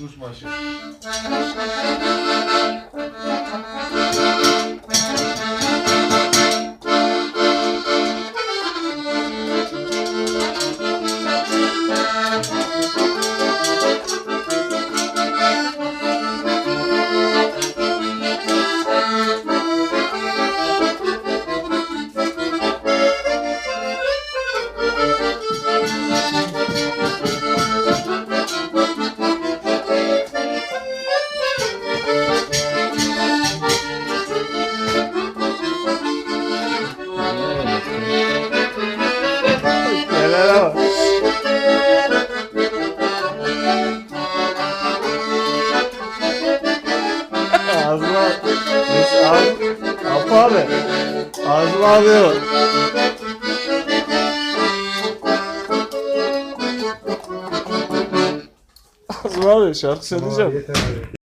Rus marşı. Bak. Ağzıma Neyse abi Ağzıma alıyor Ağzıma alıyor şarkı söyleyeceğim Yeter abi.